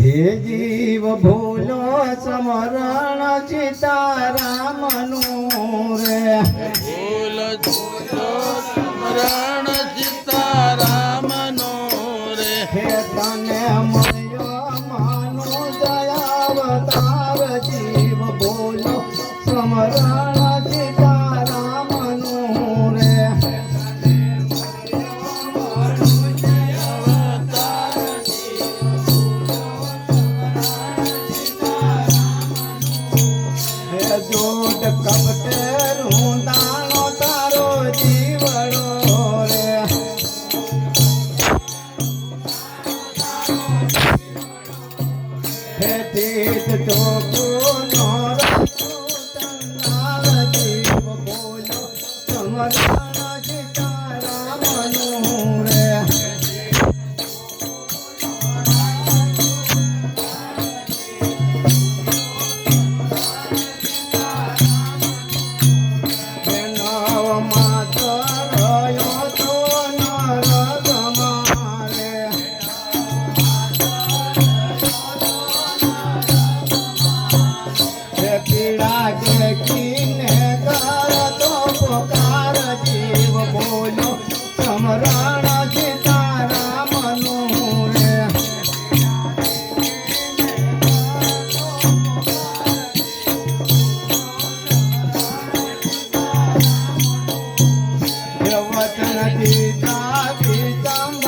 હે જીવ ભૂલો સમરણ સીતારામનું રે. ભૂલ é teu. Kita, kita, kita.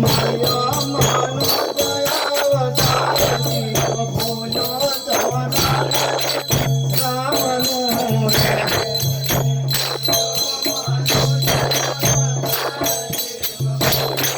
Maria.